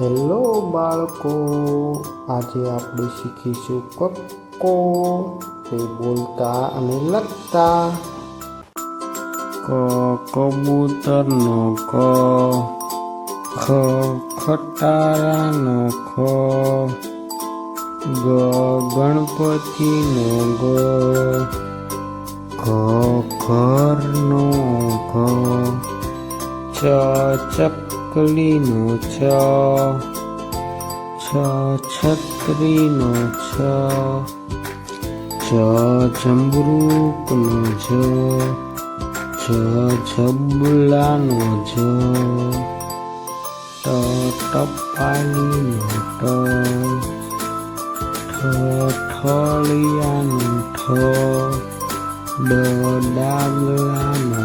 Hello બાળકો, આજે આપણે શીખીશું કક્કો. તે બોલતા અને લખતા. ક, કબૂતરનો ક. ખ, ખટારાનો ખ. ગ, ગણપતિનો ગ. ઘ ઘરનો ઘ ચ ચકલીનો છ છ છત્રીનો છ જ જમરૂકનો જ જ જબલાનો જ ટ ટપાલીનો ટ ઠ ઠળિયાનો ઠ ડ ડાગલાનો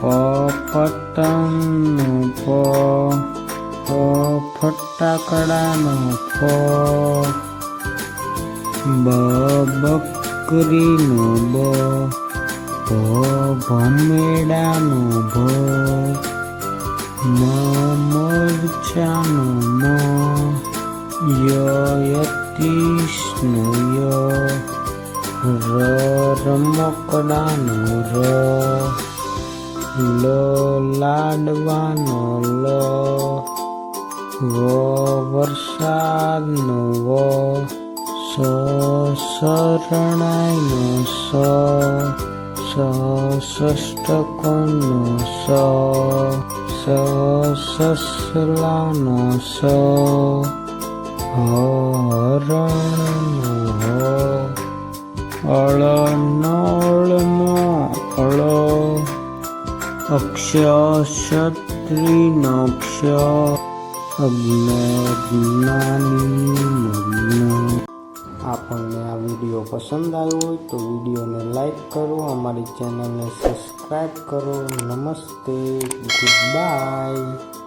પતંગનો પ ફટાકડાનો ફ બકરીનો બ ભમેડાનો ભ મરચાનો મ યતીશનો ય રમકડાનો ર. લ લાડવાનો લો. વો વરસાદનો વો. સો શરણાઈનો સો. સ ષષ્ટકોણનો સ. સસલાનો સ. હરણનો હ. અળ નળનો અળ અક્ષય ક્ષત્રિનો ક્ષ અજ્ઞાની આપણને આ વીડિયો પસંદ આવ્યો હોય તો વિડીયોને લાઈક કરો, અમારી ચેનલને સબસ્ક્રાઈબ કરો. નમસ્તે, ગુડ બાય.